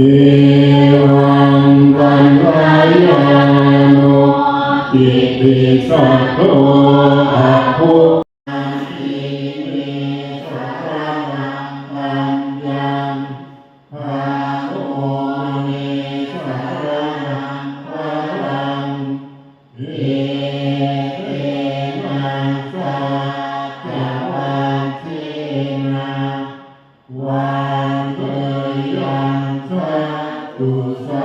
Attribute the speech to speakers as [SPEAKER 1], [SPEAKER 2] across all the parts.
[SPEAKER 1] อิวังปัญญาโนอิปิสัตโต Amém.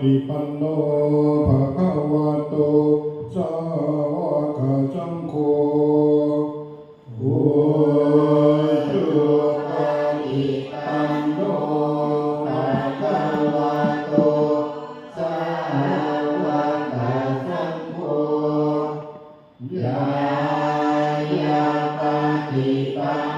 [SPEAKER 1] ฏิปันโนภะคะวะโตสาวกสังโฆโอชุปฏิปันโนภะคะวะโตสาวกสังโฆยายาปฏิปัน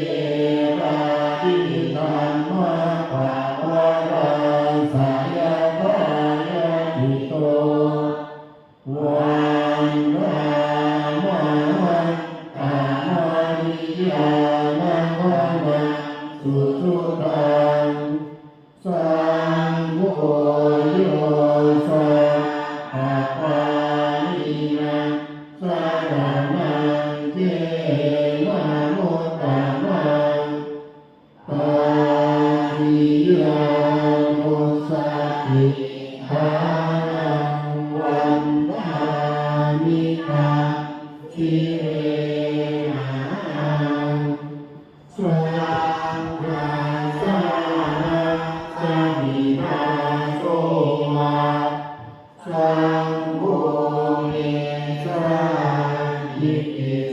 [SPEAKER 1] เทวาทินันมา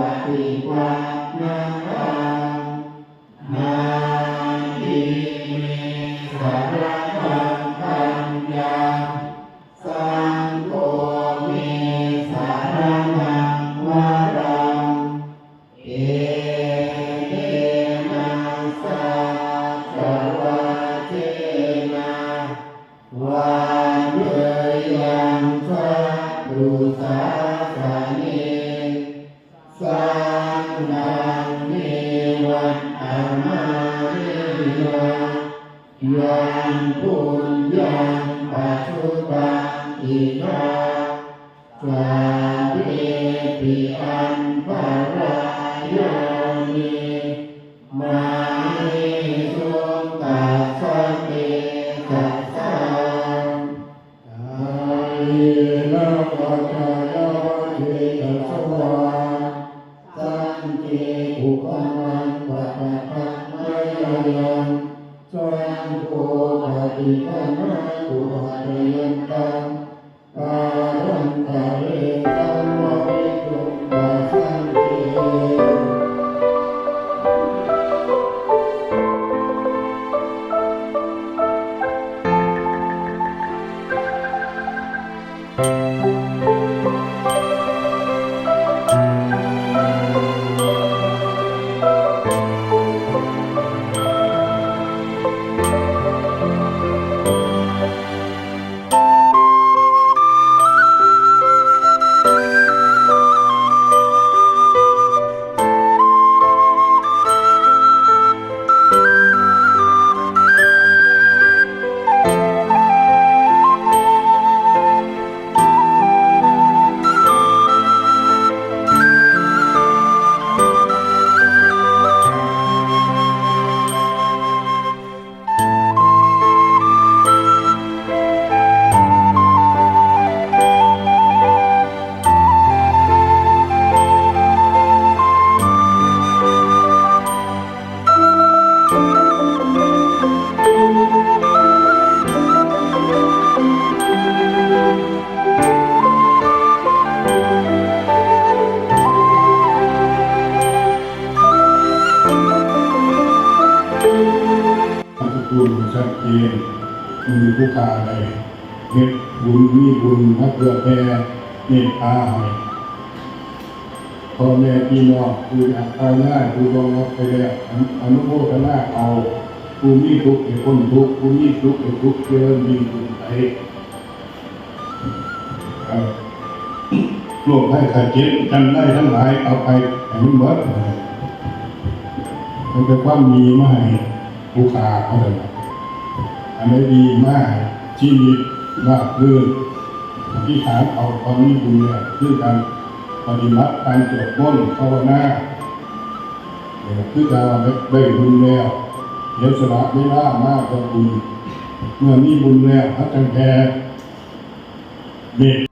[SPEAKER 1] ปฏิวันนัง นอินาสัพเพปิอันปารายามิมาเนสุตัสสะเตสัสสังกายนะปัจจายวัฏเท นามสกุลชัดเจนมีผู้กาใดเฮ็ดบุญมีบุญพระเกือแผ่เมตตาให้พ่อแม่พี่น้องผู้อยากตายหน้าผู้ลงรับไปแล้วอนุโมทนาเอาผู้มีทุกข์ให้คนทุกข์ผู้มีทุกข์ให้ทุกข์เจริญยิ่งขึ้นไปโรคให้ขาดเจ็บกันได้ทั้งหลายเอาไปให้มันหมดมันเป็นความมีมาให้ ผู้าเขาเลยอันนี้ดีมากชีวิตราบรื่อธิษฐานเอาความมีบุญเนี่ยคือการปฏิบัติการสวดมนต์ภาวนาเนี่ยคือการได้บุญแล้วเดี๋ยวสละเวลามากกว่าบุญเมื่อมีบุญแล้วพัฒนแค่เด็ก